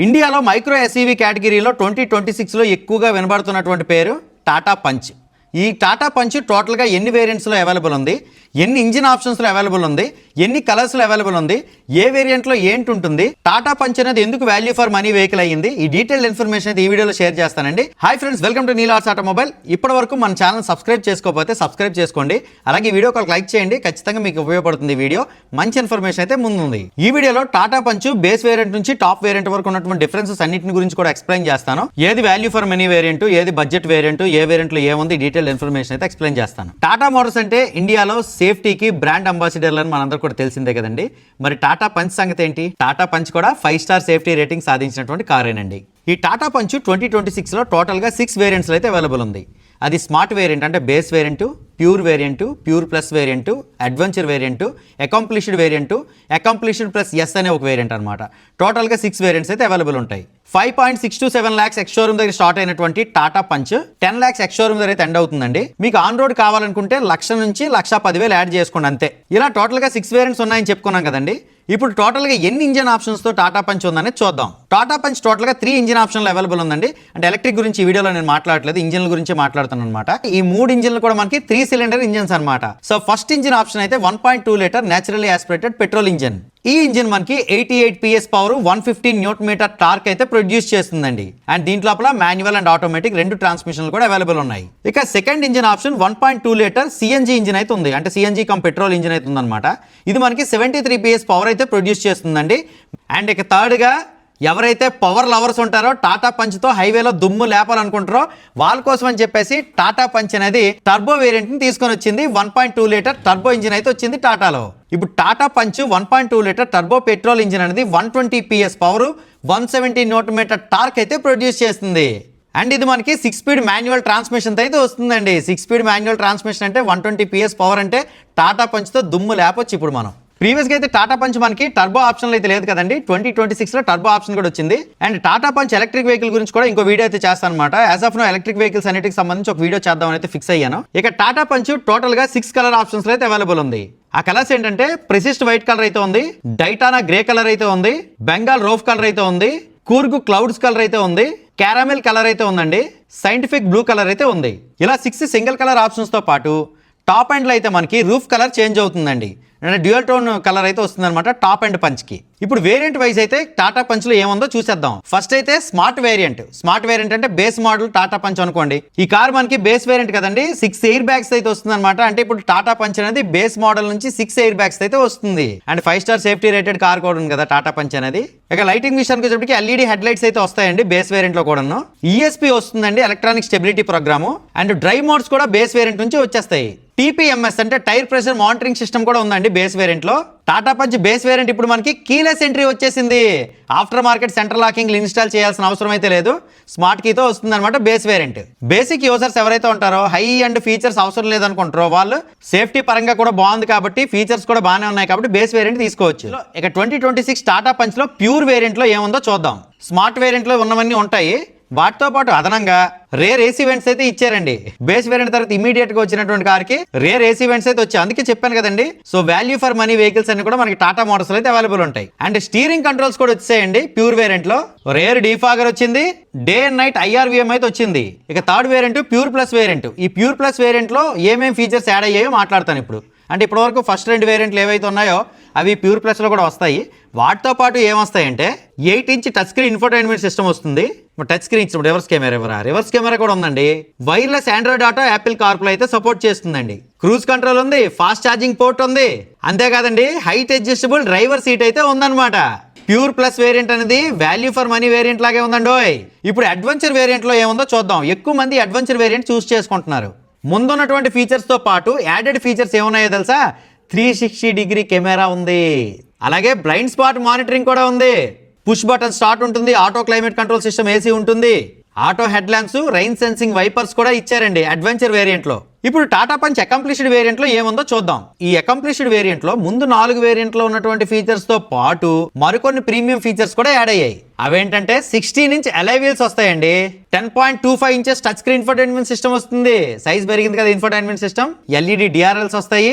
ఇండియాలో మైక్రో ఎస్ఈవి కేటగిరీలో twenty twenty సిక్స్లో ఎక్కువగా వినబడుతున్నటువంటి పేరు టాటా పంచ్. ఈ టాటా పంచ్ టోటల్గా ఎన్ని వేరియంట్స్లో అవైలబుల్ ఉంది? ఎన్ని ఇంజిన్ ఆప్షన్స్లో అవైలబుల్ ఉంది? ఎన్ని కలర్స్లో అవైలబుల్ ఉంది? ఏ వేరియంట్లో ఏంటి ఉంటుంది? టాటా పంచ్ అనేది ఎందుకు వాల్యూ ఫర్ మనీ వెహికల్ అయ్యింది? ఈ డీటెయిల్ ఇన్ఫర్మేషన్ అయితే ఈ వీడియోలో షేర్ చేస్తానండి. Hi friends welcome to Neelars automobile ఇప్పటి వరకు మన ఛానల్ సబ్స్క్రైబ్ చేసుకోకపోతే సబ్స్క్రైబ్ చేసుకోండి. అలాగే వీడియో ఒక లైక్ చేయండి. ఖచ్చితంగా మీకు ఉపయోగపడుతుంది వీడియో. మంచి ఇన్ఫర్మేషన్ అయితే ముందుంది. ఈ వీడియోలో టాటా పంచ్ బేస్ వేరియంట్ నుంచి టాప్ వేరియంట్ వరకు ఉన్నటువంటి డిఫరెన్సెస్ అన్నింటిని గురించి కూడా ఎక్స్ప్లెయిన్ చేస్తాను. ఏది వాల్యూ ఫర్ మనీ వేరియంట్ ఏది బడ్జెట్ వేరియంట్ ఏ వేరియంట్లో ఏముంది? డీటెయిల్ ఇన్ఫర్మేషన్ అయితే ఎక్స్ప్లెయిన్ చేస్తాను. టాటా మోటార్స్ అంటే ఇండియాలో సేఫ్టీకి బ్రాండ్ అంబాసిడర్లు అని మనందరూ కూడా తెలిసిందే కదండి. మరి టాటా పంచ్ సంగతి ఏంటి? టాటా పంచ్ కూడా ఫైవ్ స్టార్ సేఫ్టీ రేటింగ్ సాధించినటువంటి కారేనండి. ఈ టాటా పంచ్ ట్వంటీ ట్వంటీ సిక్స్లో టోటల్గా సిక్స్ వేరియంట్స్లో అయితే అవైలబుల్ ఉంది. అది స్మార్ట్ వేరియంట్ అంటే base variant pure variant pure plus variant adventure variant accomplished variant accomplished plus S అనే ఒక వేరియంట్ అనమాట టోటల్గా సిక్స్ వేరియంట్స్ అయితే అవైలబుల్ ఉంటాయి. Five point six two seven lakhs ex showroom దగ్గర స్టార్ట్ అయినటువంటి Tata Punch ten lakhs ex showroom దగ్గర అయితే ఎండ్ అవుతుందండి. మీకు ఆన్ రోడ్ కావాలనుకుంటే లక్ష నుంచి లక్ష పదివేలు యాడ్ చేసుకోండి అంతే. ఇలా టోటల్గా సిక్స్ వేరియంట్స్ ఉన్నాయని చెప్పుకున్నాం కదండి. ఇప్పుడు టోటల్గా ఎన్ని ఇంజిన్ ఆప్షన్స్తో టాటా పంచ్ ఉందని చూద్దాం. టాటా పంచ్ టోటల్గా త్రీ ఇంజిన్ ఆప్షన్లు అవైలబుల్ ఉందండి. అంటే ఎలక్ట్రిక్ గురించి ఈ వీడియోలో నేను మాట్లాడలేదు ఇంజిన్ల గురించి మాట్లాడుతున్నాను అనమాట ఈ మూడు ఇంజిన్లు కూడా మనకి త్రీ సిలిండర్ ఇంజిన్స్ అనమాట సో ఫస్ట్ ఇంజిన్ ఆప్షన్ అయితే one point two litre naturally aspirated petrol engine ఈ ఇంజిన్ మనకి eighty eight PS power one fifteen newton metre torque అయితే ప్రొడ్యూస్ చేస్తుందండి. అండ్ దీంట్లోపల మాన్యువల్ అండ్ ఆటోమేటిక్ రెండు ట్రాన్స్మిషన్లు కూడా అవైలబుల్ ఉన్నాయి. ఇక second engine option one point two litre CNG engine అయితే ఉంది. అంటే సిఎన్జీ కమ్ పెట్రోల్ ఇంజిన్ అయితే ఉందన్నమాట. ఇది మనకి సెవెంటీ త్రీ పిఎస్ పవర్ అయితే ప్రొడ్యూస్ చేస్తుందండి. అండ్ ఇక థర్డ్గా ఎవరైతే పవర్ లవర్స్ ఉంటారో టాటా పంచ్తో హైవేలో దుమ్ము లేపాలనుకుంటారో వాళ్ళ కోసం అని చెప్పేసి టాటా పంచ్ అనేది టర్బో వేరియంట్ని తీసుకొని వచ్చింది. One point two litre turbo engine అయితే వచ్చింది టాటాలో ఇప్పుడు Tata Punch one point two litre turbo petrol engine అనేది one twenty PS power one seventy newton metre torque అయితే ప్రొడ్యూస్ చేస్తుంది. అండ్ ఇది మనకి సిక్స్ స్పీడ్ మాన్యువల్ ట్రాన్స్మిషన్ అయితే వస్తుందండి. సిక్స్ స్పీడ్ మాన్యువల్ ట్రాన్స్మిషన్ అంటే వన్ ట్వంటీ పిఎస్ పవర్ అంటే టాటా పంచ్తో దుమ్ము లేపొచ్చు ఇప్పుడు మనం. ప్రీవియస్గా అయితే టాటా పంచ్ మనకి టర్బో ఆప్షన్ అయితే లేదు కదండి. ట్వంటీ ట్వంటీ సిక్స్లో టర్బో ఆప్షన్ కూడా వచ్చింది. And Tata Punch electric vehicle గురించి కూడా ఇంకో వీడియో అయితే చేస్తాను అనమాట as of now electric vehicles అన్నిటికి సంబంధించి ఒక వీడియో చేద్దామని అయితే ఫిక్స్ అయ్యాను. ఇక టాటా పంచ్ టోటల్గా సిక్స్ కలర్ ఆప్షన్స్ అయితే అవైలబుల్ ఉంది. ఆ కలర్స్ ఏంటంటే ప్రెసిస్ట్ వైట్ కలర్ అయితే ఉంది డైటానా గ్రే కలర్ అయితే ఉంది బెంగాల్ రోఫ్ కలర్ అయితే ఉంది కూర్గు క్లౌడ్స్ కలర్ అయితే ఉంది క్యారామెల్ కలర్ అయితే ఉందండి సైంటిఫిక్ బ్లూ కలర్ అయితే ఉంది. ఇలా సిక్స్ సింగిల్ కలర్ ఆప్షన్స్తో పాటు టాప్ అండ్లో అయితే మనకి రూఫ్ కలర్ చేంజ్ అవుతుందండి. అంటే డ్యూయల్ టోన్ కలర్ అయితే వస్తుందన్నమాట టాప్ అండ్ పంచ్కి. ఇప్పుడు వేరియంట్ వైజ్ అయితే టాటా పంచ్లో ఏముందో చూసేద్దాం. ఫస్ట్ అయితే స్మార్ట్ వేరియంట్ స్మార్ట్ వేరియంట్ అంటే బేస్ మోడల్ టాటా పంచ్ అనుకోండి. ఈ కార్ మనకి బేస్ వేరియంట్ కదండి సిక్స్ ఎయిర్ బ్యాగ్స్ అయితే వస్తుందన్నమాట. అంటే ఇప్పుడు టాటా పంచ్ అనేది బేస్ మోడల్ నుంచి సిక్స్ ఎయిర్ బ్యాగ్స్ అయితే వస్తుంది. And five star safety rated car కూడా ఉంది కదా టాటా పంచ్ అనేది. ఇక లైటింగ్ విషయానికి వచ్చేప్పటికి ఎల్ఈడి హెడ్ లైట్స్ అయితే వస్తాయండి బేస్ వేరియంట్లో కూడాను. ఈఎస్పీ వస్తుందండి electronic stability program and drive modes కూడా బేస్ వేరియంట్ నుంచి వచ్చేస్తాయి. టీపీఎంఎస్ అంటే టైర్ ప్రెషర్ మానిటరింగ్ సిస్టమ్ కూడా ఉందండి బేస్ వేరియంట్లో టాటా పంచ్ బేస్ వేరియంట్ ఇప్పుడు మనకి కీలెస్ ఎంట్రీ వచ్చేసింది. After market central locking install చేయాల్సిన అవసరం అయితే లేదు. స్మార్ట్ కీతో వస్తుంది అనమాట బేస్ వేరియంట్. బేసిక్ యూజర్స్ ఎవరైతే ఉంటారో హై అండ్ ఫీచర్స్ అవసరం లేదనుకుంటారో వాళ్ళు సేఫ్టీ పరంగా కూడా బాగుంది కాబట్టి ఫీచర్స్ కూడా బాగానే ఉన్నాయి కాబట్టి బేస్ వేరియంట్ తీసుకోవచ్చు. ఇక ట్వంటీ ట్వంటీ సిక్స్ టాటా పంచ్లో ప్యూర్ వేరియంట్లో ఏముందో చూద్దాం. స్మార్ట్ వేరియంట్లో ఉన్నవన్నీ ఉంటాయి. వాటితో పాటు అదనంగా రేర్ ఏసీ వెంట్స్ అయితే ఇచ్చారండి. బేస్ వేరియంట్ తర్వాత ఇమీడియట్గా వచ్చినటువంటి కార్కి రేర్ ఏసీ వెంట్స్ అయితే వచ్చాయి. అందుకే చెప్పాను కదండి. So value for money vehicles అన్ని కూడా మనకి టాటా మోటార్స్ అయితే అవైలబుల్ ఉంటాయి. అండ్ స్టీరింగ్ కంట్రోల్స్ కూడా వచ్చాయండి ప్యూర్ వేరియంట్లో. రేర్ డీఫాగర్ వచ్చింది. డే అండ్ నైట్ ఐఆర్విఎం అయితే వచ్చింది. ఇక third variant pure plus variant ఈ ప్యూర్ ప్లస్ వేరియంట్లో ఏమేమి ఫీచర్స్ యాడ్ అయ్యాయో మాట్లాడతాను ఇప్పుడు. అంటే ఇప్పటివరకు ఫస్ట్ రెండు వేరియంట్లు ఏవైతే ఉన్నాయో అవి ప్యూర్ ప్లస్లో కూడా వస్తాయి. వాటితో పాటు ఏమొస్తాయంటే eight inch touch screen infotainment system వస్తుంది. టచ్ స్క్రీన్ ఇచ్చినప్పుడు రివర్స్ కెమెరా ఎవరా? రివర్స్ కెమెరా కూడా ఉందండి. వైర్లెస్ ఆండ్రాయిడ్ ఆటో యాపిల్ కార్ప్లో అయితే సపోర్ట్ చేస్తుందండి. క్రూజ్ కంట్రోల్ ఉంది ఫాస్ట్ ఛార్జింగ్ పోర్ట్ ఉంది. అంతేకాదండి హైట్ అడ్జస్టబుల్ డ్రైవర్ సీట్ అయితే ఉందన్నమాట. ప్యూర్ ప్లస్ వేరియంట్ అనేది వాల్యూ ఫర్ మనీ వేరియంట్ లాగే ఉందండి ఇప్పుడు అడ్వెంచర్ వేరియంట్లో ఏముందో చూద్దాం. ఎక్కువ మంది అడ్వెంచర్ వేరియంట్ చూస్ చేసుకుంటున్నారు. ముందున్నటువంటి ఫీచర్స్తో పాటు యాడెడ్ ఫీచర్స్ ఏమున్నాయో తెలుసా? త్రీ సిక్స్టీ డిగ్రీ కెమెరా ఉంది. అలాగే బ్లైండ్ స్పాట్ మానిటరింగ్ కూడా ఉంది. పుష్ బటన్ స్టార్ట్ ఉంటుంది. Auto climate control system AC ఉంటుంది. Auto head lamps rain sensing wipers కూడా ఇచ్చారండి అడ్వెంచర్ వేరియంట్లో ఇప్పుడు టాటా పంచ్ అకంప్లిష్డ్ వేరియంట్లో ఏముందో చూద్దాం. ఈ అకంప్లిష్డ్ వేరియంట్లో ముందు నాలుగు వేరియంట్లో ఉన్నటువంటి ఫీచర్స్తో పాటు మరికొన్ని ప్రీమియం ఫీచర్స్ కూడా యాడ్ అయ్యాయి. అవేంటంటే సిక్స్టీన్ ఇంచ్ అలై వీల్స్ వస్తాయండి. Ten point two five inches touch screen infotainment system వస్తుంది. సైజ్ పెరిగింది కదా ఇన్ఫర్టైన్మెంట్ సిస్టమ్. ఎల్ఈడి డిఆర్ఎల్స్ వస్తాయి.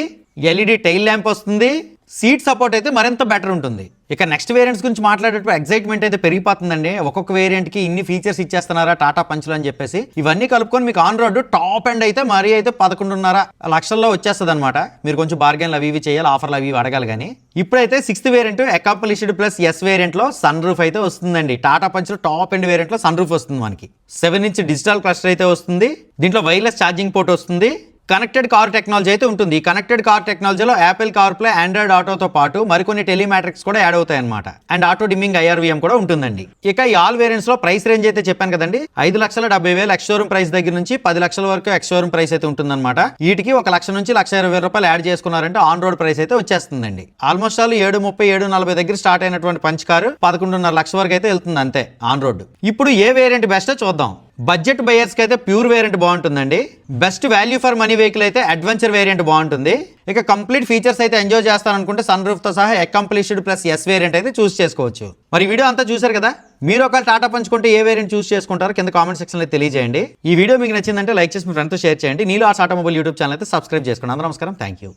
ఎల్ఈడి టైల్ ల్యాంప్ వస్తుంది. సీట్ సపోర్ట్ అయితే మరింత బెటర్ ఉంటుంది. ఇక నెక్స్ట్ వేరియంట్స్ గురించి మాట్లాడేటప్పుడు ఎక్సైట్మెంట్ అయితే పెరిగిపోతుందండి. ఒక్కొక్క వేరియంట్కి ఇన్ని ఫీచర్స్ ఇచ్చేస్తున్నారా టాటా పంచులు అని చెప్పేసి. ఇవన్నీ కలుపుకొని మీకు ఆన్ రోడ్ టాప్ ఎండ్ అయితే మరీ అయితే పదకొండున్నర లక్షల్లో వచ్చేస్తుంది అనమాట మీరు కొంచెం బార్గెన్లు అవి ఇవి చేయాలి ఆఫర్లు అవి ఇవి అడగాలి కానీ. ఇప్పుడైతే sixth variant accomplished plus S వేరియంట్లో sun roof అయితే వస్తుందండి. టాటా పంచులో టాప్ ఎండ్ వేరియంట్లో సన్ రూఫ్ వస్తుంది మనకి. సెవెన్ ఇంచ్ డిజిటల్ క్లస్టర్ అయితే వస్తుంది. దీంట్లో వైర్లెస్ ఛార్జింగ్ పోర్ట్ వస్తుంది. కనెక్టెడ్ కార్ టెక్నాలజీ అయితే ఉంటుంది. ఈ కనెక్టెడ్ కార్ టెక్నాలజీలో యాపిల్ కార్ ప్లే ఆండ్రాయిడ్ ఆటోతో పాటు మరికొన్ని టెలిమాట్రిక్స్ కూడా యాడ్ అవుతాయి అనమాట అండ్ ఆటో డిమ్మింగ్ ఐఆర్వీఎం కూడా ఉంటుందండి. ఇక ఈ ఆల్ వేరియంట్స్లో ప్రైస్ రేంజ్ అయితే చెప్పాను కదండి. ఐదు లక్షల డెబ్బై వేలు ఎక్స్షోరూమ్ ప్రైస్ దగ్గర నుంచి పది లక్షల వరకు ఎక్స్షోరూమ్ ప్రైస్ అయితే ఉంటుందన్నమాట. వీటికి ఒక లక్ష నుంచి లక్ష ఇరవై రూపాయలు యాడ్ చేసుకున్నారంటే ఆన్ రోడ్ ప్రైస్ అయితే వచ్చేస్తుందండి. ఆల్మోస్ట్ ఆల్ ఏడు ముప్పై ఏడు నలభై దగ్గర స్టార్ట్ అయినటువంటి పంచ్ కారు పదకొండున్నర లక్ష వరకు అయితే వెళ్తుంది అంతే ఆన్ రోడ్. ఇప్పుడు ఏ వేరియంట్ బెస్ట్ చూద్దాం. బడ్జెట్ బయర్స్కి అయితే ప్యూర్ వేరియంట్ బాగుంటుందండి. Best value for money vehicle అయితే అడ్వెంచర్ వేరియంట్ బాగుంటుంది. ఇక కంప్లీట్ ఫీచర్స్ అయితే ఎంజాయ్ చేస్తారనుకుంటే సన్ రూఫ్తో సహా అకంప్లిష్డ్ ప్లస్ ఎస్ వేరియంట్ అయితే చూస్ చేసుకోవచ్చు. మరి వీడియో అంతా చూశారు కదా? మీరు ఒకవేళ టాటా పంచుకుంటే ఏ వేరియంట్ చూస్ చేసుకుంటారో కింద కామెంట్ సెక్షన్లో తెలియజేయండి. ఈ వీడియో మీకు నచ్చిందంటే లైక్ చేసి మీ ఫ్రెండ్తో షేర్ చేయండి. నీలో ఆ టాటా మొబైల్ యూట్యూబ్ ఛానల్ అయితే సబ్స్క్రైబ్ చేసుకోండి. అందరూ నమస్కారం. Thank you